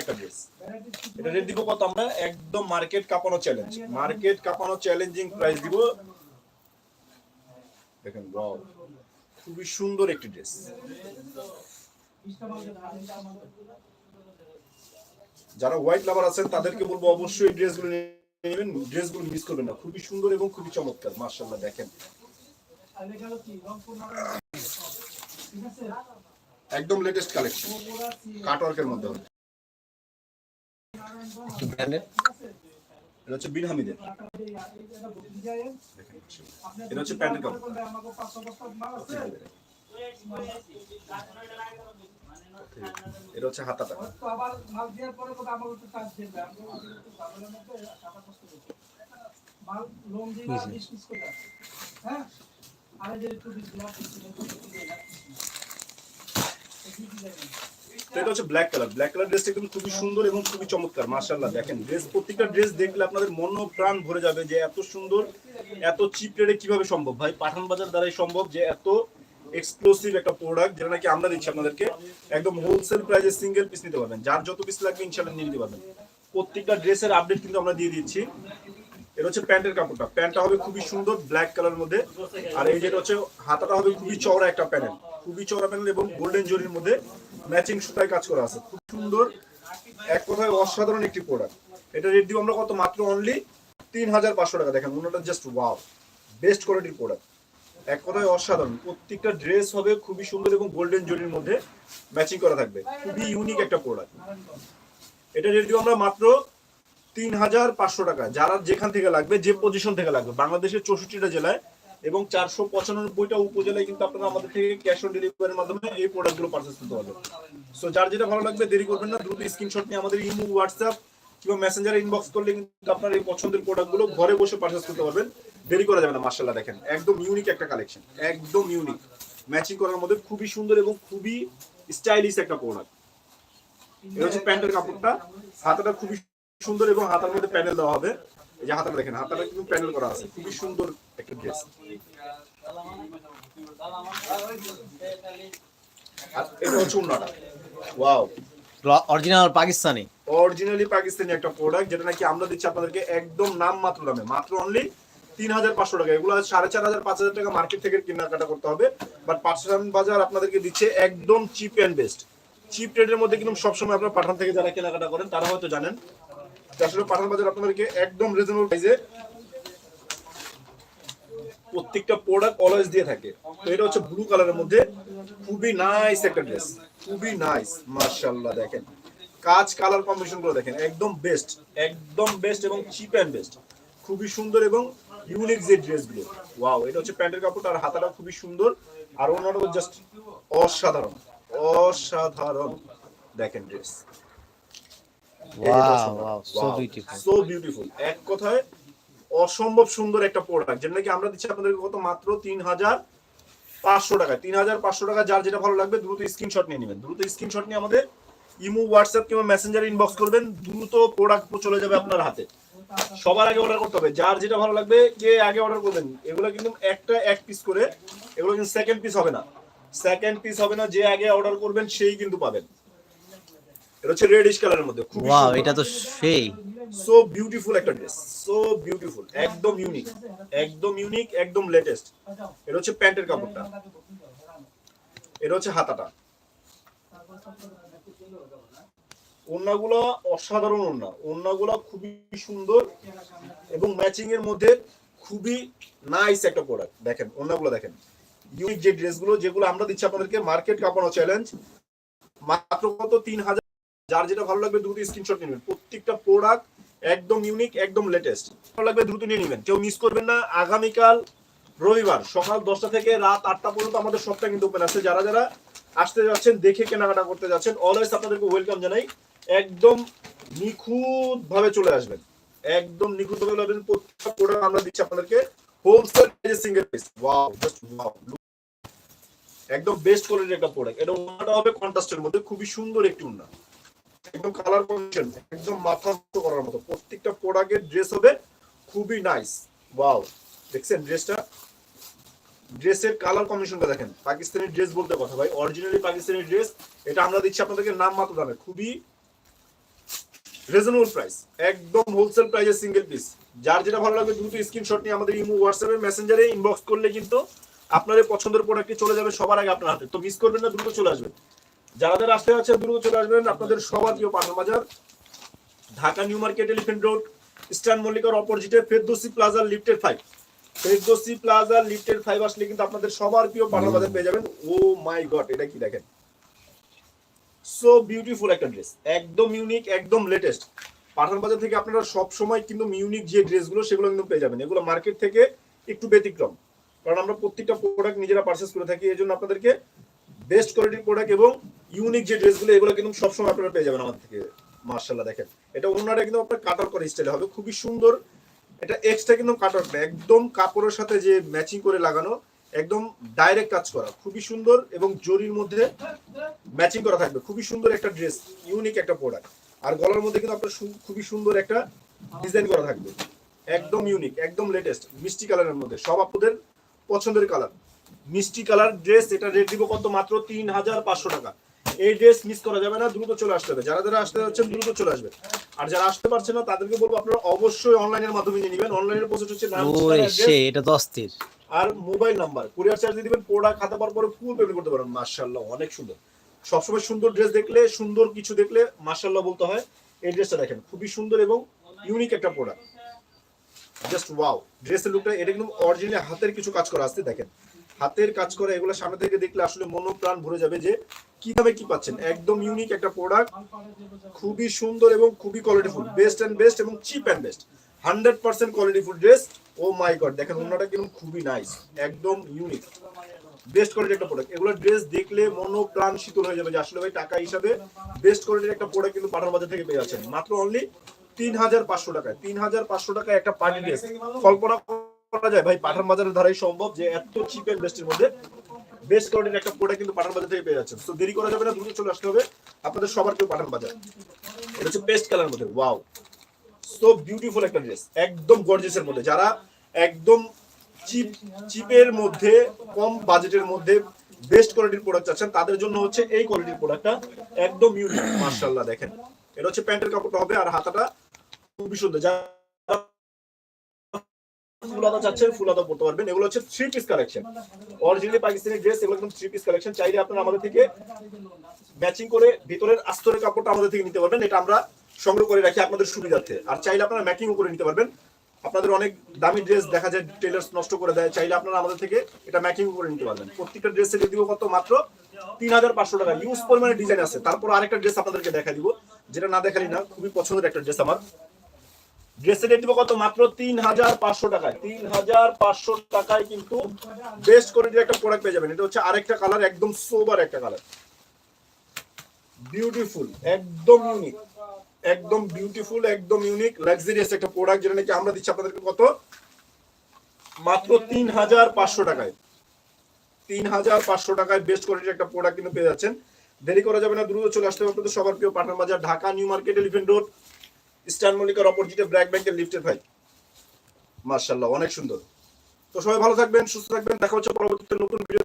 একটা ড্রেস এটা রেট দিব কত? আমরা একদম মার্কেট কাঁপানো চ্যালেঞ্জ মার্কেট কাঁপানো চ্যালেঞ্জিং প্রাইস দিব। দেখেন খুবই সুন্দর একটি ড্রেস যারা হোয়াইট লাভার আছেন, তাদেরকে বলব অবশ্যই ড্রেসগুলো নেবেন। ড্রেসগুলো মিস করবেন না। খুবই সুন্দর এবং খুবই চমৎকার মার্শাল্লাহ দেখেন। একদম লেটেস্ট কালেকশন কাটওয়ার্কের মধ্যে হবে। এটা হচ্ছে বিন হামিদের এটা প্যান্টের কাপড়। এটা হাতাটা। হ্যাঁ। তো এটা হচ্ছে ব্ল্যাক কালার ব্ল্যাক কালার ড্রেসটা কিন্তু খুবই সুন্দর এবং খুবই চমৎকার, মাশাআল্লাহ, দেখেন। ড্রেস প্রত্যেকটা ড্রেস দেখলে আপনাদের মন প্রাণ ভরে যাবে যে এত সুন্দর, এত চিপ রেটে কীভাবে সম্ভব। ভাই, পাঠান বাজার দ্বারাই সম্ভব যে এত এক্সক্লুসিভ একটা প্রোডাক্ট যেটা নাকি আমরা দিচ্ছি আপনাদেরকে, একদম হোলসেল প্রাইসে সিঙ্গেল পিস নিতে পারবেন। যার যত পিস লাগবে ইনশাআল্লাহ নিয়ে নিতে পারবেন। প্রত্যেকটা ড্রেসের আপডেট কিন্তু আমরা দিয়ে দিচ্ছি। এটা হচ্ছে প্যান্টের কাপড়টা। প্যান্টটা হবে খুবই সুন্দর ব্ল্যাক কালার মধ্যে। আর এই যেটা হচ্ছে, হাতাটা হবে খুবই চওড়া একটা প্যানেল খুবই চওড়া প্যানেল এবং গোল্ডেন জরির মধ্যে ম্যাচিং সুতায় কাজ করা আছে। খুব সুন্দর, এক কথায় অসাধারণ একটি প্রোডাক্ট এটা রেট দিব আমরা কত? মাত্র অনলি তিন হাজার পাঁচশো টাকা। দেখেন, ওনাটা জাস্ট ওয়াও বেস্ট কোয়ালিটির প্রোডাক্ট এক কথায় অসাধারণ। প্রত্যেকটা ড্রেস হবে খুবই সুন্দর এবং গোল্ডেন জরির মধ্যে ম্যাচিং করা থাকবে। খুবই ইউনিক একটা প্রোডাক্ট এটা রেট দিব আমরা মাত্র তিন হাজার পাঁচশো টাকা। যারা যেখান থেকে লাগবে, যে পজিশন থেকে লাগবে, বাংলাদেশের চৌষট্টিটা জেলায় এবং চারশো পঁচানব্বইটা উপজেলায় কিন্তু আপনারা আমাদের থেকে ক্যাশ অন ডেলিভারির মাধ্যমে এই প্রোডাক্টগুলো পারচেস করতে পারবেন। সো যার যেটা ভালো লাগবে, দেরি করবেন না, দ্রুত স্ক্রিনশট নিয়ে আমাদের ইমো হোয়াটসঅ্যাপ কিংবা মেসেঞ্জারে ইনবক্স করলে কিন্তু আপনার এই পছন্দের প্রোডাক্টগুলো ঘরে বসে পারচেস করতে পারবেন। দেরি করা যাবে না মার্শাল্লাহ দেখেন, একদম ইউনিক একটা কালেকশন একদম ইউনিক ম্যাচিং করার মধ্যে খুবই সুন্দর এবং খুবই স্টাইলিশ একটা প্রোডাক্ট এটা হচ্ছে প্যান্টের কাপড়টা, হাতাটা খুবই সুন্দর এবং হাতার মধ্যে প্যানেল দেওয়া হবে। এই যে হাতাটা দেখেন হাতাটা কিন্তু প্যানেল করা আছে। খুবই সুন্দর একটা ড্রেস আর এটা হচ্ছে উন্নাটা। Wow original Pakistani originally Pakistani একটা প্রোডাক্ট যেটা নাকি আমরা দিচ্ছি আপনাদেরকে একদম নাম মাত্র দামে। মাত্র অনলি তিন হাজার পাঁচশো টাকা। এগুলো সাড়ে চার হাজার পাঁচ হাজার টাকা মার্কেট থেকে কেনাকাটা করতে হবে। বাট পাঠান বাজার আপনাদেরকে দিচ্ছে একদম চিপ অ্যান্ড বেস্ট চিপ রেটের মধ্যে কিন্তু সবসময় আপনার পাঠান থেকে যারা কেনাকাটা করেন তারা হয়তো জানেন আসলে পাঠান বাজার আপনাদেরকে একদম রিজনেবল প্রাইসে প্রত্যেকটা প্রোডাক্ট অলওয়েজ দিয়ে থাকে। তো এটা হচ্ছে ব্লু কালারের মধ্যে খুবই নাইস একটা ড্রেস খুবই নাইস মার্শাল্লাহ দেখেন। কাজ কালার কম্বিনেশন দেখেন, একদম বেস্ট একদম বেস্ট এবং চিপ অ্যান্ড বেস্ট খুবই সুন্দর এবং ইউনিক যে ড্রেসগুলো ওয়াও এটা হচ্ছে প্যান্টের কাপড় আর হাতাটা খুবই সুন্দর। আর ওনারও জাস্ট অসাধারণ অসাধারণ, দেখেন ড্রেস সো বিউটিফুল এক কথায় অসম্ভব সুন্দর একটা প্রোডাক্ট যেটা নাকি আমরা দিচ্ছি আপনাদেরকে কত? মাত্র তিন হাজার পাঁচশো টাকা। তিন হাজার পাঁচশো টাকা যার যেটা ভালো লাগবে দ্রুত স্ক্রিনশট নিয়ে নেবেন। দ্রুত স্ক্রিনশট নিয়ে আমাদের ইমো হোয়াটসঅ্যাপ কিংবা মেসেঞ্জারে ইনবক্স করবেন। দ্রুত প্রোডাক্ট চলে যাবে আপনার হাতে। সবার আগে অর্ডার করতে হবে। যার যেটা ভালো লাগবে কে আগে অর্ডার করবেন? এগুলো কিন্তু একটা এক পিস করে এগুলো কিন্তু সেকেন্ড পিস হবে না। সেকেন্ড পিস হবে না যে আগে অর্ডার করবেন সেই কিন্তু পাবেন। এটা হচ্ছে রেডিশ কালারের মধ্যে খুব ওয়াও এটা তো সেই। সো বিউটিফুল একটা ড্রেস সো বিউটিফুল একদম ইউনিক একদম ইউনিক একদম লেটেস্ট এটা হচ্ছে প্যান্টের কাপড়টা। এটা হচ্ছে হাতাটা। ওড়নাগুলো অসাধারণ ওড়না। ওড়নাগুলো খুবই সুন্দর এবং ম্যাচিং এর মধ্যে খুবই নাইস একটা প্রোডাক্ট দেখেন ওড়নাগুলো দেখেন। ইউনিক যে ড্রেসগুলো যেগুলো আমরা দিচ্ছি আপনাদেরকে মার্কেট কাপানো চ্যালেঞ্জ মাত্র কত? তিন হাজার যার যেটা ভালো লাগবে দ্রুত স্ক্রিনশট নেবেন। প্রত্যেকটা প্রোডাক্ট একদম ইউনিক একদম লেটেস্ট ভালো লাগবে দ্রুত নিয়ে নেবেন। কেউ মিস করবেন না। আগামীকাল রবিবার সকাল দশটা থেকে রাত আটটা পর্যন্ত আমাদের সবটা কিন্তু ওপেন আছে। যারা যারা আসতে যাচ্ছেন, দেখে কেনাকাটা করতে যাচ্ছেন অলওয়েজ আপনাদেরকে ওয়েলকাম জানাই। একদম নিখুঁত ভাবে চলে আসবেন। একদম নিখুঁত ভাবে আসবেন। প্রত্যেকটা প্রোডাক্ট আমরা দিচ্ছি আপনাদেরকে। Wholesale single piece wow just wow একদম বেস্ট কোয়ালিটির একটা প্রোডাক্ট এটা ওনাটা হবে কন্ট্রাস্টের মধ্যে। খুবই সুন্দর একটি উন্না একদম কালার কম্বিনেশন একদম মাথা করার মতো। প্রত্যেকটা প্রোডাক্টের ড্রেস হবে খুবই নাইস ওয়াও দেখছেন ড্রেসটা ড্রেসের কালার দেখেন। ড্রেস বলতে কথা ভাই। অরিজিনালি ড্রেস এটা আমরা দিচ্ছি আপনাদেরকে নাম মাত্র দামে। খুবই রিজনেবল প্রাইস একদম হোলসেল প্রাইসে সিঙ্গেল পিস যার যেটা ভালো লাগবে দ্রুত স্ক্রিনশট নিয়ে আমাদের ইমো হোয়াটসঅ্যাপে মেসেঞ্জারে ইনবক্স করলে কিন্তু আপনার পছন্দের প্রোডাক্টটি চলে যাবে সবার আগে আপনার হাতে। তো মিস করবেন না, দ্রুত চলে আসবেন। যারা যারা আসতে আছে দ্রুত চলে আসবেন আপনাদের সবার প্রিয় Pathan Bazar, Dhaka New Market Elephant Road, Eastern মল্লিকার অপোজিটে ফেরদোসি প্লাজার লিফটেড ফাইভ ফেরদোসি প্লাজার লিফটেড ফাইভ আসলে কিন্তু আপনাদের সবার প্রিয় পাঠান বাজার পেয়ে যাবেন। ও মাই গড এটা কি দেখেন? সো বিউটিফুল একটা ড্রেস একদম ইউনিক একদম লেটেস্ট পাঠান বাজার থেকে আপনারা সব সময় কিন্তু ইউনিক যে ড্রেসগুলো সেগুলো কিন্তু পেয়ে যাবেন। এগুলো মার্কেট থেকে একটু ব্যতিক্রম। কারণ আমরা প্রত্যেকটা প্রোডাক্ট নিজেরা পারচেস করে থাকি এই জন্য আপনাদেরকে বেস্ট কোয়ালিটির প্রোডাক্ট এবং ইউনিক যে ড্রেসগুলো, এগুলো কিন্তু সবসময় আপনারা পেয়ে যাবেন আমাদের থেকে মার্শাল্লাহ দেখেন। এটা অন্যটা কিন্তু আপনার কাটার করে স্টাইলে হবে, খুবই সুন্দর। এটা এক্সট্রা কিন্তু কাটার না, একদম কাপড়ের সাথে যে ম্যাচিং করে লাগানো, একদম ডাইরেক্ট কাজ করা, খুবই সুন্দর এবং জরির মধ্যে ম্যাচিং করা থাকবে। খুবই সুন্দর একটা ড্রেস ইউনিক একটা প্রোডাক্ট আর গলার মধ্যে কিন্তু আপনার খুবই সুন্দর একটা ডিজাইন করা থাকবে। একদম ইউনিক একদম লেটেস্ট মিষ্টি কালারের মধ্যে। সব আপনাদের পছন্দের কালার মিষ্টি কালার ড্রেস এটা রেট দিব কত? মাত্র তিন হাজার পাঁচশো টাকা। এই ড্রেস মিস করা যাবে না দ্রুত চলে আসতে হবে। যারা যারা আসতে যাচ্ছেন দ্রুত চলে আসবে আর যারা আসতে পারছেন না তাদেরকে বলব আপনারা অবশ্যই অনলাইনের মাধ্যমে নিয়ে নেবেন। অনলাইনের প্রসেস হচ্ছে নাম এটা তো অস্থির। আর মোবাইল নাম্বার কুরিয়ার চার্জ দিয়ে দিবেন প্রোডাক্ট খাতা পাওয়ার পরে ফুল পেমেন্ট করতে পারেন মার্শাল্লাহ অনেক সুন্দর। সবসময় সুন্দর ড্রেস দেখলে সুন্দর কিছু দেখলে মার্শাল্লাহ বলতে হয় এই ড্রেসটা দেখেন। খুবই সুন্দর এবং ইউনিক একটা প্রোডাক্ট জাস্ট ওয়াও ড্রেসের লুকটা এটা কিন্তু অরিজিনাল হাতের কিছু কাজ করা আসছে দেখেন। হাতের কাজ করা, এগুলো সামনে থেকে দেখলে আসলে মনোপ্রাণ ভরে যাবে যে কীভাবে কি পাচ্ছেন। একদম ইউনিক একটা প্রোডাক্ট খুবই সুন্দর এবং খুবই কোয়ালিটিফুল বেস্ট অ্যান্ড বেস্ট এবং cheap and best hundred percent qualityful dress oh my God দেখেন অন্যটা কিন্তু খুবই নাইস একদম ইউনিক বেস্ট কোয়ালিটির একটা প্রোডাক্ট এগুলো ড্রেস দেখলে মনোপ্রাণ শীতল হয়ে যাবে যে আসলে ভাই টাকা হিসাবে বেস্ট কোয়ালিটির একটা প্রোডাক্ট কিন্তু পাঠান বাজার থেকে পেয়ে যাচ্ছেন। মাত্র অনলি তিন হাজার পাঁচশো টাকায়, তিন হাজার পাঁচশো টাকায় একটা পার্টি ড্রেস কল্পনা করা যায়? ভাই, পাঠান বাজারের ধারাই সম্ভব যে এত চিপ এন্ড বেস্টের মধ্যে বেস্ট কোয়ালিটির একটা প্রোডাক্ট কিন্তু পাঠান বাজার থেকে পেয়ে যাচ্ছেন। তো দেরি করা যাবে না, দ্রুত চলে আসতে হবে। আপনাদের সবার কেউ পাঠান বাজার। এটা হচ্ছে পেস্ট কালার মধ্যে। ওয়াও সো বিউটিফুল একটা ড্রেস একদম গর্জিয়াসের মধ্যে। যারা একদম চিপ চিপের মধ্যে, কম বাজেটের মধ্যে বেস্ট কোয়ালিটির প্রোডাক্ট চাচ্ছেন, তাদের জন্য হচ্ছে এই কোয়ালিটির প্রোডাক্টটা একদম ইউনিক মার্শাল্লাহ দেখেন। এটা হচ্ছে প্যান্টের কাপড়টা হবে আর হাতাটা খুবই সুন্দর। পড়তে পারবেন। এগুলো হচ্ছে three piece collection originally Pakistani dress এগুলো একদম থ্রি পিস কালেকশন চাইলে আপনারা আমাদের থেকে ম্যাচিং করে ভিতরের আস্তরের কাপড়টা আমাদের থেকে নিতে পারবেন। এটা আমরা সংগ্রহ করে রাখি আপনাদের সুবিধার্থে। আর চাইলে আপনারা ম্যাকিংও করে নিতে পারবেন। আপনাদের অনেক দামি ড্রেস দেখা যায় টেলার্স নষ্ট করে দেয়। চাইলে আপনারা আমাদের থেকে এটা ম্যাকিং করে নিতে পারবেন। প্রত্যেকটা ড্রেসের দিব কত মাত্র? তিন হাজার পাঁচশো টাকা। ইউজ পরিমাণে ডিজাইন আছে। তারপর আরেকটা ড্রেস আপনাদেরকে দেখা দিব। যেটা না দেখালি না, খুবই পছন্দের একটা ড্রেস আমার। ড্রেসের রেট দিব কত? মাত্র তিন হাজার পাঁচশো টাকায়। তিন হাজার পাঁচশো টাকায় কিন্তু বেস্ট কোয়ালিটির একটা প্রোডাক্ট পেয়ে যাবেন। এটা হচ্ছে আরেকটা কালার একদম সোবার একটা কালার বিউটিফুল একদম ইউনিক একদম বিউটিফুল একদম ইউনিক লাক্সারিয়াস একটা প্রোডাক্ট যেটা নাকি আমরা দিচ্ছি আপনাদেরকে কত? মাত্র তিন হাজার পাঁচশো টাকায়। তিন হাজার পাঁচশো টাকায় বেস্ট কোয়ালিটির একটা প্রোডাক্ট কিন্তু পেয়ে যাচ্ছেন। দেরি করা যাবে না, দ্রুত চলে আসতে হবে আপনাদের সবার প্রিয় Pathan Bazar, Dhaka, New Market Elephant Road Eastern মল্লিকার অপোজিটে ব্র্যাক ব্যাংকের লিফটের ভাই। মার্শাল্লাহ অনেক সুন্দর। তো সবাই ভালো থাকবেন, সুস্থ থাকবেন, দেখা হচ্ছে পরবর্তীতে